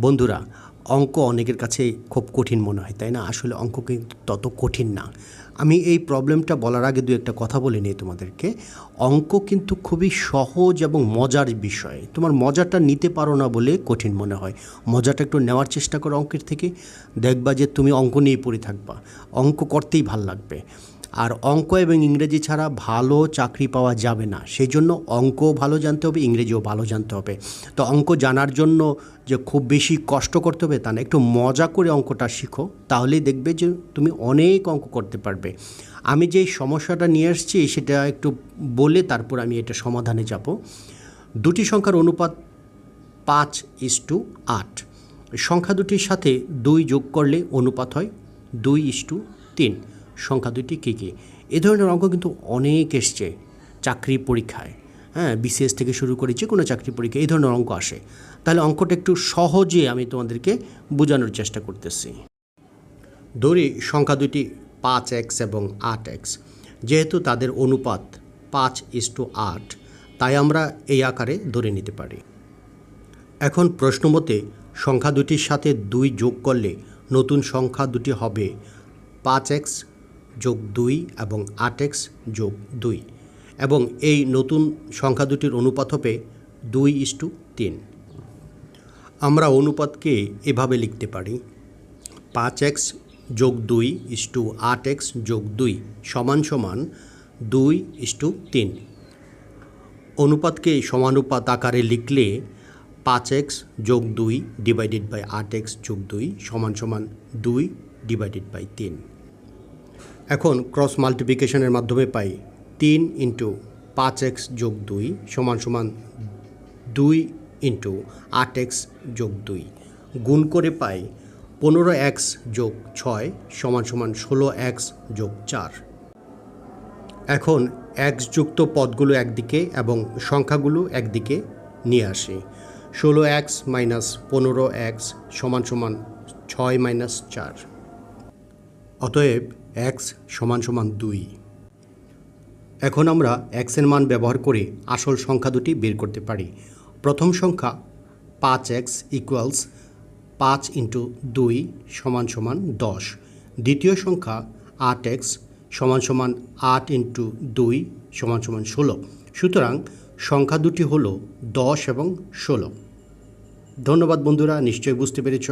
বন্ধুরা, অঙ্ক অনেকের কাছে খুব কঠিন মনে হয়, তাই না? আসলে অঙ্ক কিন্তু তত কঠিন না। আমি এই প্রবলেমটা বলার আগে দু একটা কথা বলে নিই তোমাদেরকে। অঙ্ক কিন্তু খুবই সহজ এবং মজার বিষয়। তোমার মজাটা নিতে পারো না বলে কঠিন মনে হয়। মজাটা একটু নেওয়ার চেষ্টা করো অঙ্কের থেকে। দেখবা যে তুমি অঙ্ক নিয়ে পড়ে থাকবা। অঙ্ক করতেই ভালো লাগবে। আর অঙ্ক এবং ইংরেজি ছাড়া ভালো চাকরি পাওয়া যাবে না। সেই জন্য অঙ্কও ভালো জানতে হবে, ইংরেজিও ভালো জানতে হবে। তো অঙ্ক জানার জন্য যে খুব বেশি কষ্ট করতে হবে তা না, একটু মজা করে অঙ্কটা শিখো, তাহলেই দেখবে যে তুমি অনেক অঙ্ক করতে পারবে। আমি যেই সমস্যাটা নিয়ে এসেছি সেটা একটু বলে তারপর আমি এটা সমাধানে যাব। দুটি সংখ্যার অনুপাত পাঁচ ইস টু আট। সংখ্যা দুটির সাথে দুই যোগ করলে অনুপাত হয় দুই ইস টু তিন। সংখ্যা দুটি কী কী? এ ধরনের অঙ্ক কিন্তু অনেক এসছে চাকরি পরীক্ষায়। হ্যাঁ বিসিএস থেকে শুরু করে যে কোনো চাকরি পরীক্ষা এই ধরনের অঙ্ক আসে। তাহলে অঙ্কটা একটু সহজে আমি তোমাদেরকে বোঝানোর চেষ্টা করতেছি। ধরি সংখ্যা দুটি পাঁচ এক্স এবং আট এক্স। যেহেতু তাদের অনুপাত পাঁচ ইস টু আট, তাই আমরা এই আকারে ধরে নিতে পারি। এখন প্রশ্ন মতে সংখ্যা দুটির সাথে দুই যোগ করলে নতুন সংখ্যা দুটি হবে পাঁচ এক্স যোগ দুই এবং আট এক্স যোগ দুই এবং এই নতুন সংখ্যা দুটির অনুপাত হবে দুই ইস টু তিন। আমরা অনুপাতকে এভাবে লিখতে পারি। পাঁচ এক্স যোগ দুই ইস টু আট এক্স যোগ দুই সমান সমান দুই ইস টু তিন। অনুপাতকে সমানুপাত আকারে লিখলে পাঁচ এক্স যোগ দুই ডিভাইডেড বাই আট এক্স যোগ দুই সমান সমান দুই ডিভাইডেড বাই তিন। এখন ক্রস মাল্টিপ্লিকেশনের মাধ্যমে পাই তিন ইন্টু পাঁচ এক্স যোগ দুই সমান সমান দুই ইন্টু আট এক্স যোগ দুই। গুণ করে পাই পনেরো এক্স যোগ ছয় সমান সমান ষোলো এক্স যোগ চার। এখন এক্স যুক্ত পদগুলো একদিকে এবং সংখ্যাগুলো একদিকে নিয়ে আসি। ষোলো এক্স মাইনাস পনেরো এক্স সমান সমান ছয় মাইনাস চার। অতএব এক্স সমান সমান দুই। এখন আমরা এক্সের মান ব্যবহার করে আসল সংখ্যা দুটি বের করতে পারি। প্রথম সংখ্যা পাঁচ এক্স ইকুয়ালস পাঁচ ইন্টু দুই সমান সমান দশ। দ্বিতীয় সংখ্যা আট এক্স সমান সমান আট ইন্টু দুই সমান সমান ষোলো। সুতরাং সংখ্যা দুটি হলো দশ এবং ষোলো। ধন্যবাদ বন্ধুরা, নিশ্চয়ই বুঝতে পেরেছ।